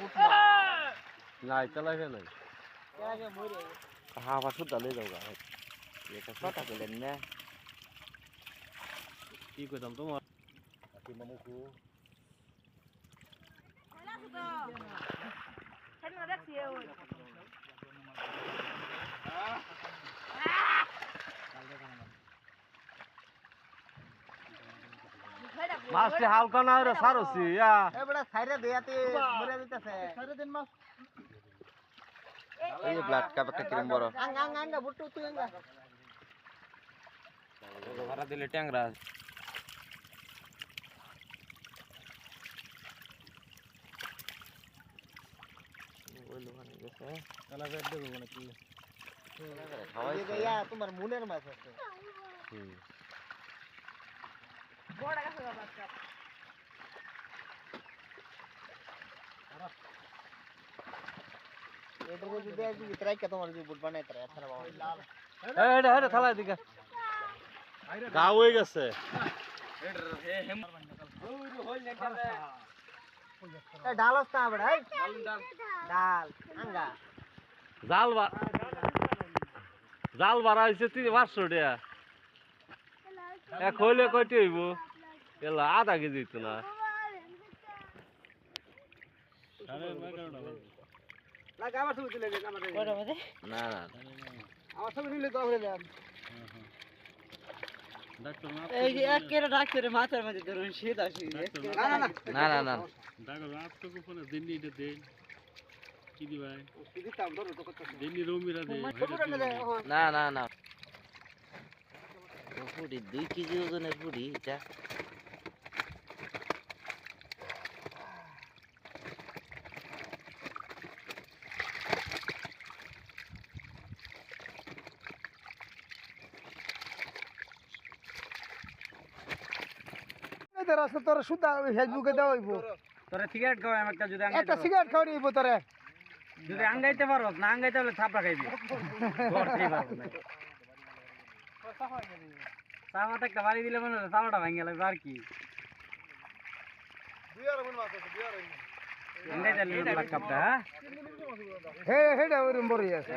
বুট নাই তেলাপিয়া নাই। তেলাপিয়া মরে হ্যাঁ আবার শুদ্ধ লই যাও গা। এটা কথা বলেন না। কি কইতাম তোমার মাছটি হালকা না রে সারছি ইয়া এ বড় সাইরে দেয়াতে মরে দিতেছে সাইরে দিন মাছ এই যে ব্লাড কাপ একটা কিরম বড় আঙ্গ আঙ্গ আঙ্গ বুট তুই আঙ্গ ভাড়া দিলে ট্যাংরা তেলাপিয়া দেবো মানে কি এই যে ইয়া তোমার মুনের মাছ আছে হুম এটা যদি আজ ভিতরে কে তোমার যে বুট বানাই তারা এছাড়া বাবা। লাল এটা এটা থালা এদিকে। গা হয়ে গেছে। এ ডালস না বড়? এই ডাল আঙ্গা। জাল বা জাল বাড়া হয়েছে তিন পাঁচশো টাকা। এক হইলে কয়টি হইব? এলা আধা কেজি হইতো না না না আমার ছবি তুলে দাও বলে দেন ডাক্তার এই যে এক কেরে ডাক্তারে মাথার মধ্যে ধরুন শীত আসি না না না না না না ডাক্তার আপনাকে ফোনে দিননি এটা দে কি দি ভাই দিতাম ধরো তো কত দিননি রমিরা দে না না না ও পুরি দুই কেজি ওজনের পুরি এটা তোর আছে তোর সুদা ফেসবুকে দেওয়া হইব। তোরা সিগারেট খাওয়াই একটা যদি একটা সিগারেট খাওয়া হইব তোরে। যদি আঙ্গাইতে পারো না আঙ্গাইতে হলে থাপড়া খাইবি। ধরতেই পারব না চামাতে একটা বাড়ি দিলে মনে হলো চামাটা ভাঙে লাগবে আর কি? হলে লাগ কাপটা হ্যাঁ? হেডা বড় আছে